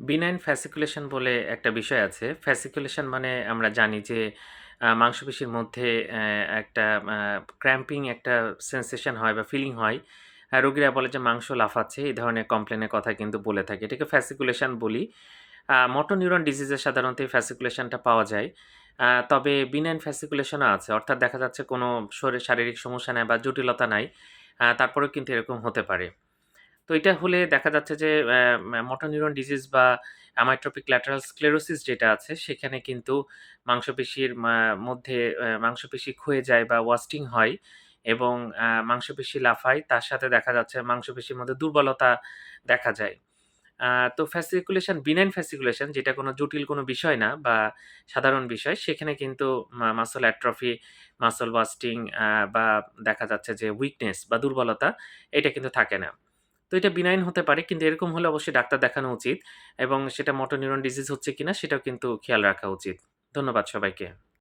Benign fasciculation বলে একটা বিষয় আছে। ফ্যাসিকুলেশন মানে আমরা জানি যে মাংসপেশির মধ্যে একটা ক্র্যাম্পিং একটা সেনসেশন হয় বা ফিলিং হয়। রোগীরা বলে যে মাংস লাফাচ্ছে, এই ধরনের কমপ্লেনের কথা কিন্তু বলে থাকে। এটাকে ফ্যাসিকুলেশন বলি। মোটর নিউরন ডিজিজে সাধারণত এই ফ্যাসিকুলেশনটা পাওয়া যায়। তবে বিনাইন ফ্যাসিকুলেশনও আছে। অর্থাৎ দেখা যাচ্ছে কোনো শরীর শারীরিক সমস্যা নাই বা জটিলতা নাই। তারপরেও কিন্তু এরকম হতে পারে। তো এটা হলে দেখা যাচ্ছে যে মোটর নিউরন ডিজিজ বা অ্যামাইট্রোপিক ল্যাটারাল স্ক্লেরোসিস যেটা আছে সেখানে কিন্তু মাংসপেশির মধ্যে মাংসপেশি ক্ষয়ে যায় বা ওয়াস্টিং হয় এবং মাংসপেশি লাফায়। তার সাথে দেখা যাচ্ছে মাংসপেশির মধ্যে দুর্বলতা দেখা যায়। তো ফ্যাসিকুলেশন বিনাইন ফ্যাসিকুলেশন যেটা কোনো জটিল কোনো বিষয় না বা সাধারণ বিষয় সেখানে কিন্তু মাসল অ্যাট্রফি, মাসল ওয়াস্টিং বা দেখা যাচ্ছে যে উইকনেস বা দুর্বলতা এটা কিন্তু থাকে না। তো এটা বিনাইন হতে পারে, কিন্তু এরকম হলে অবশ্যই ডাক্তার দেখানো উচিত এবং সেটা মোটর নিউরন ডিজিজ হচ্ছে কিনা সেটাও কিন্তু খেয়াল রাখা উচিত। ধন্যবাদ সবাইকে।